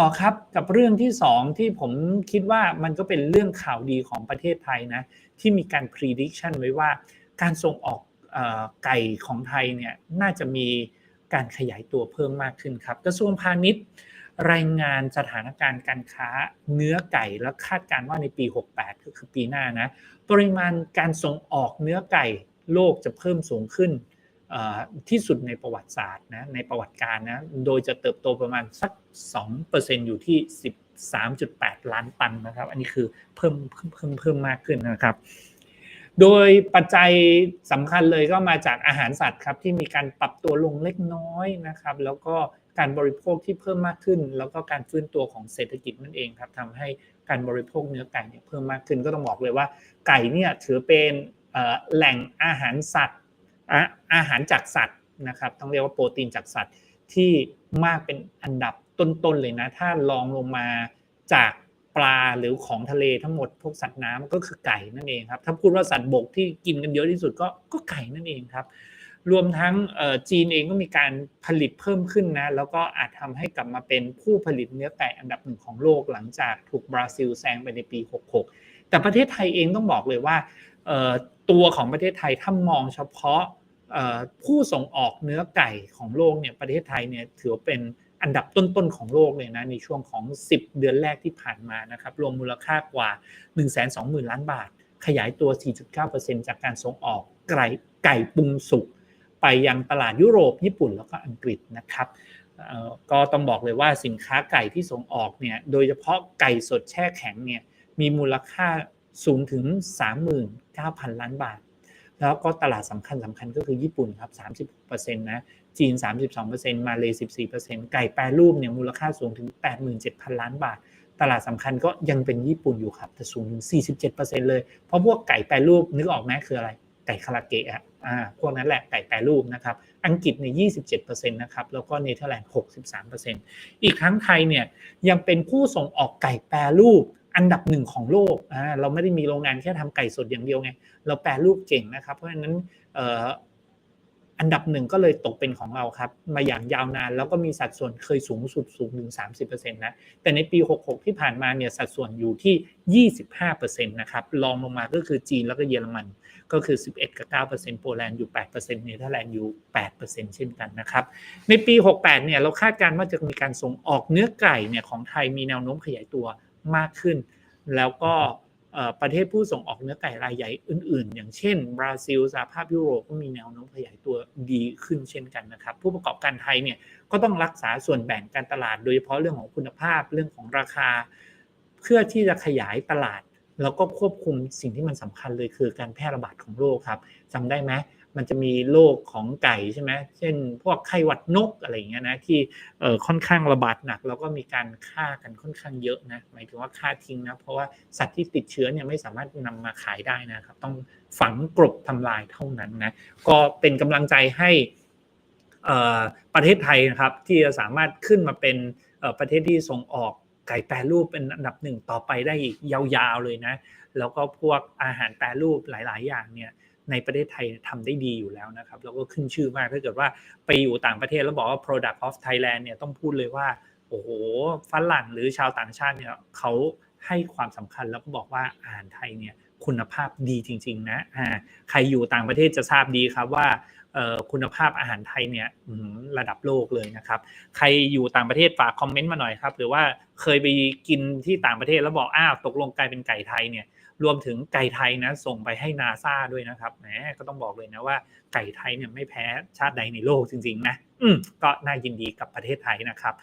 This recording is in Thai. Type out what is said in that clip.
ต่อครับกับเรื่องที่สองที่ผมคิดว่ามันก็เป็นเรื่องข่าวดีของประเทศไทยนะ ที่มีการ prediction ไว้ว่า การส่งออกอไก่ของไทยเนี่ยน่าจะมีการขยายตัวเพิ่มมากขึ้นครับ กระทรวงพาณิชย์ รายงานสถานการณ์การค้าเนื้อไก่และคาดการณ์ว่าในปี 68 ก็คือปีหน้านะ ปริมาณการส่งออกเนื้อไก่โลกจะเพิ่มสูงขึ้น ที่สุดในประวัติศาสตร์นะในประวัติการนะโดยจะเติบโตประมาณสัก 2%อยู่ที่ 13.8 ล้านตันนะครับ อันนี้คือเพิ่มเพิ่มเพิ่มมากขึ้นนะครับ โดยปัจจัยสำคัญเลยก็มาจากอาหารสัตว์ครับที่มีการปรับตัวลงเล็กน้อยนะครับ แล้วก็การบริโภคที่เพิ่มมากขึ้น แล้วก็การฟื้นตัวของเศรษฐกิจนั่นเองครับทำให้การบริโภคเนื้อไก่เนี่ยเพิ่มมากขึ้นก็ต้องบอกเลยว่าไก่เนี่ยถือเป็นแหล่งอาหารสัตว์ อาหารจากสัตว์นะครับต้องเรียกว่าโปรตีนจากสัตว์ที่มากเป็นอันดับต้นๆเลยนะ ถ้าลองลงมาจากปลาหรือของทะเลทั้งหมดพวกสัตว์น้ำก็คือไก่นั่นเองครับ ถ้าพูดว่าสัตว์บกที่กินกันเยอะที่สุดก็ก็ไก่นั่นเองครับ รวมทั้งจีนเองก็มีการผลิตเพิ่มขึ้นนะ แล้วก็อาจทำให้กลับมาเป็นผู้ผลิตเนื้อไก่อันดับหนึ่งของโลกหลังจากถูกบราซิลแซงไปในปี 66 แต่ประเทศไทยเองต้องบอกเลยว่าตัวของประเทศไทยถ้ามองเฉพาะ ผู้ส่งออกเนื้อไก่ของโลกเนี่ยประเทศไทยเนี่ยถือเป็นอันดับต้นๆของโลกเลยนะในช่วงของ 10 เดือนแรกที่ผ่านมานะครับรวมมูลค่ากว่า 120,000 ล้านบาท ขยายตัว 4.9%จากการส่งออกไก่ไก่ปรุงสุกไปยังตลาดยุโรป ญี่ปุ่นแล้วก็อังกฤษนะครับก็ต้องบอกเลยว่าสินค้าไก่ที่ส่งออกเนี่ยโดยเฉพาะไก่สดแช่แข็งเนี่ยมีมูลค่าสูงถึง 39,000 ล้านบาท แล้วก็ตลาดสำคัญสำคัญก็คือญี่ปุ่นครับ 36%นะจีน 32%มาเลย14%ไก่แปรรูปเนี่ยมูลค่าสูงถึง 87,000 ล้านบาท ตลาดสำคัญก็ยังเป็นญี่ปุ่นอยู่ครับแต่สูงถึง 47%เลย เพราะพวกไก่แปรรูปนึกออกไหมคืออะไร ไก่คาราเกะอะอ่าพวกนั้นแหละไก่แปรรูปนะครับอังกฤษเนี่ย27%นะครับแล้วก็เนเธอร์แลนด์ 63%อีกทั้งไทยเนี่ยยังเป็นผู้ส่งออกไก่แปรรูป อันดับหนึ่งของโลกอ่าเราไม่ได้มีโรงงานแค่ทำไก่สดอย่างเดียวไง เราแปรรูปเก่งนะครับ เพราะฉะนั้นเอ่ออันดับหนึ่งก็เลยตกเป็นของเราครับ มาอย่างยาวนาน แล้วก็มีสัดส่วนเคยสูงสุดสูงถึง 30%นะแต่ในปี 66 ที่ผ่านมาเนี่ยสัดส่วนอยู่ที่ 25%นะครับรองลงมาก็คือจีนแล้วก็เยอรมันก็คือ 11 กับ 9%โปแลนด์อยู่ 8%เนเธอร์แลนด์อยู่ 8%เช่นกันนะครับ ในปี 68 เนี่ย เราคาดการณ์ว่าจะมีการส่งออกเนื้อไก่เนี่ยของไทยมีแนวโน้มขยายตัว มากขึ้น แล้วก็ประเทศผู้ส่งออกเนื้อไก่รายใหญ่อื่น ๆ อย่างเช่น บราซิลสหภาพยุโรปก็มีแนวโน้มขยายตัวดีขึ้นเช่นกันนะครับ ผู้ประกอบการไทยเนี่ยก็ต้องรักษาส่วนแบ่งการตลาด โดยเฉพาะเรื่องของคุณภาพเรื่องของราคา เพื่อที่จะขยายตลาด แล้วก็ควบคุมสิ่งที่มันสำคัญเลยคือการแพร่ระบาดของโรคครับจำได้ไหม มันจะมีโรคของไก่ใช่ไหมเช่น พวกไข้หวัดนกอะไรอย่างเงี้ยนะที่เอ่อค่อนข้างระบาดหนัก แล้วก็มีการฆ่ากันค่อนข้างเยอะนะหมายถึงว่าฆ่าทิ้งนะเพราะว่าสัตว์ที่ติดเชื้อเนี่ยไม่สามารถนำมาขายได้นะครับ ต้องฝังกลบทำลายเท่านั้นนะก็เป็นกำลังใจให้เอ่อประเทศไทยนะครับที่จะสามารถขึ้นมาเป็นเอ่อประเทศที่ส่งออกไก่แปรรูปเป็นอันดับหนึ่งต่อไปได้อีกยาวๆเลยนะ แล้วก็พวกอาหารแปรรูปหลาย ๆ อย่างเนี่ย ในประเทศไทยทำได้ดีอยู่แล้วนะครับแล้วก็ขึ้นชื่อมากถ้าเกิดว่าไปอยู่ต่างประเทศแล้วบอกว่า product of Thailand เนี่ยต้องพูดเลยว่าโอ้โหฝรั่งหรือชาวต่างชาติเนี่ยเขาให้ความสำคัญแล้วก็บอกว่าอาหารไทยเนี่ยคุณภาพดีจริง ๆ นะอ่าใครอยู่ต่างประเทศจะทราบดีครับว่าคุณภาพอาหารไทยเนี่ยระดับโลกเลยนะครับ ใครอยู่ต่างประเทศฝากคอมเมนต์มาหน่อยครับ หรือว่าเคยไปกินที่ต่างประเทศแล้วบอกอ้าวตกลงกลายเป็นไก่ไทยเนี่ย รวมถึงไก่ไทยนะส่งไปให้นาซาด้วยนะครับแหมก็ต้องบอกเลยนะว่าไก่ไทยเนี่ยไม่แพ้ชาติใดในโลกจริงๆนะอืมก็น่ายินดีกับประเทศไทยนะครับ